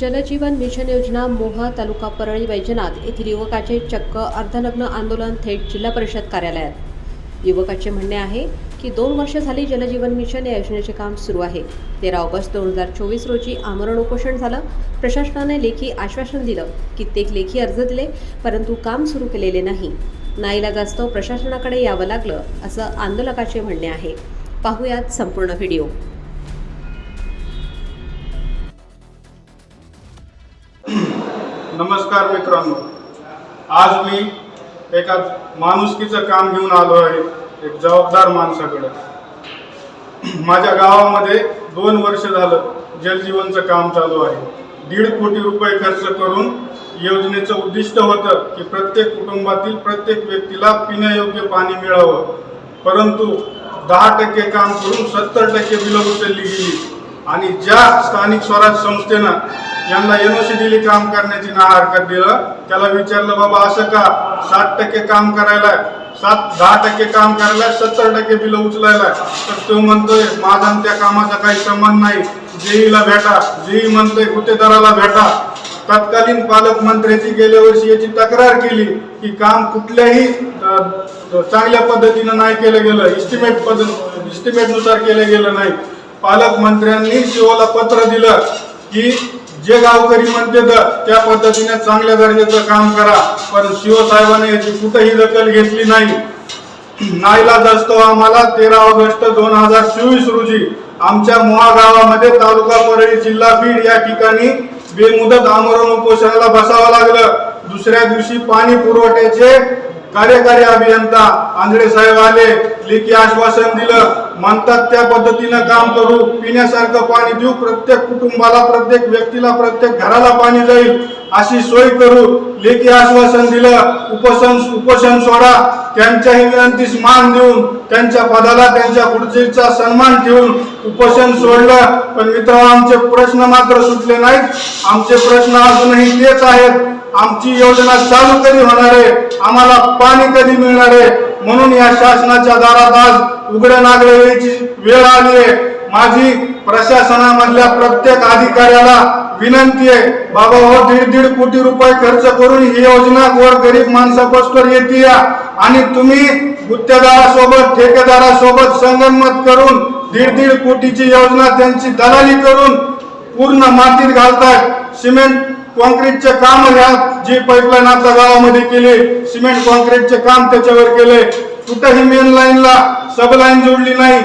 जलजीवन mission योजना मोहा तालुका परळी वैजनाथ येथील युवकाचे चक्क अर्धनग्न आंदोलन थेट जिल्हा परिषद कार्यालयात. युवकाचे म्हणणे आहे की दोन वर्ष झाली जलजीवन मिशन या योजनेचे काम सुरू आहे. तेरा ऑगस्ट दोन हजार चोवीस रोजी आमरण उपोषण झालं. प्रशासनाने लेखी आश्वासन दिलं कित्येक लेखी अर्ज दिले परंतु काम सुरू केलेले नाही. नाईलाजास्तव प्रशासनाकडे यावं लागलं असं आंदोलकाचे म्हणणे आहे. पाहुयात संपूर्ण व्हिडिओ. नमस्कार मित्रांनो. आज मी एका माणुसकीचं काम घेऊन आलो आहे एक जबाबदार माणसाकडं. माझ्या गावामध्ये दोन वर्ष झालं जलजीवनचं काम चालू आहे. दीड कोटी रुपये खर्च करून योजनेचं उद्दिष्ट होतं की प्रत्येक कुटुंबातील प्रत्येक व्यक्तीला पिण्यायोग्य पाणी मिळावं. परंतु दहा टक्के काम करून सत्तर टक्के बिलं उचलली गेली. आणि ज्या स्थानिक स्वराज संस्थेनं यांना एनओसी दिली काम करण्याची ना हरकत दिलं त्याला विचारलं बाबा असं का? सात टक्के काम करायला सात दहा टक्के काम करायला सत्तर टक्के बिल उचलायला तर तो म्हणतोय माझा त्या कामाचा काही संबंध नाही. जेईला भेटा. जेई म्हणतोय गुत्तेदाराला भेटा. तत्कालीन पालकमंत्र्याची गेल्या वर्षी याची तक्रार केली की काम कुठल्याही चांगल्या पद्धतीनं नाही केलं गेलं. इस्टिमेट पद्धत इस्टिमेटनुसार केलं गेलं नाही. पालकमंत्र्यांनी शिवला पत्र दिलं की जे गावकरी म्हणते तर त्या पद्धतीने चांगल्या दर्जाचं काम करा पण शिवसाहेबांनी याची कुठेही दखल घेतली नाही. नाईलाज असतो आम्हाला तेरा ऑगस्ट दोन हजार चोवीस रोजी आमच्या मोहा गावामध्ये तालुका परळी जिल्हा बीड या ठिकाणी बेमुदत आमरण उपोषणाला बसावं लागलं. दुसऱ्या दिवशी पाणी पुरवठ्याचे कार्यकारी अभियंता आंधळे साहेब आले लेखी आश्वासन दिलं. म्हणतात त्या पद्धतीनं काम करू. पिण्यासारखं पाणी देऊ. प्रत्येक कुटुंबाला प्रत्येक व्यक्तीला प्रत्येक घराला पाणी जाईल अशी सोय करू. लेखी आश्वासन दिलं. उपोषण उपोषण सोडा. त्यांच्याही विनंतीस मान देऊन त्यांच्या पदाला त्यांच्या खुर्चीचा सन्मान ठेवून उपोषण सोडलं. पण मित्र आमचे प्रश्न मात्र सुटले नाहीत. आमचे प्रश्न अजूनही तेच आहेत. आमची योजना चालू कधी होणार आहे? आम्हाला पाणी कधी मिळणार आहे? म्हणून या शासनाच्या दारात आज उघड्या नागरे वेळ आली आहे. माझी प्रशासनामधल्या प्रत्येक अधिकाऱ्याला विनंती आहे बाबा हो दीड दीड कोटी रुपये खर्च करून ही योजना गोर गरीब माणसापासून येते आणि तुम्ही गुत्तेदारासोबत ठेकेदारासोबत संगनमत करून दीड दीड कोटीची योजना त्यांची दलाली करून पूर्ण मातीत घालतात सिमेंट कॉन्क्रीटचे काम ह्या जी पाईपलाईन आमच्या गावामध्ये केले सिमेंट कॉन्क्रीटचे काम त्याच्यावर केले. कुठेही मेन लाईनला सब लाईन जोडली नाही.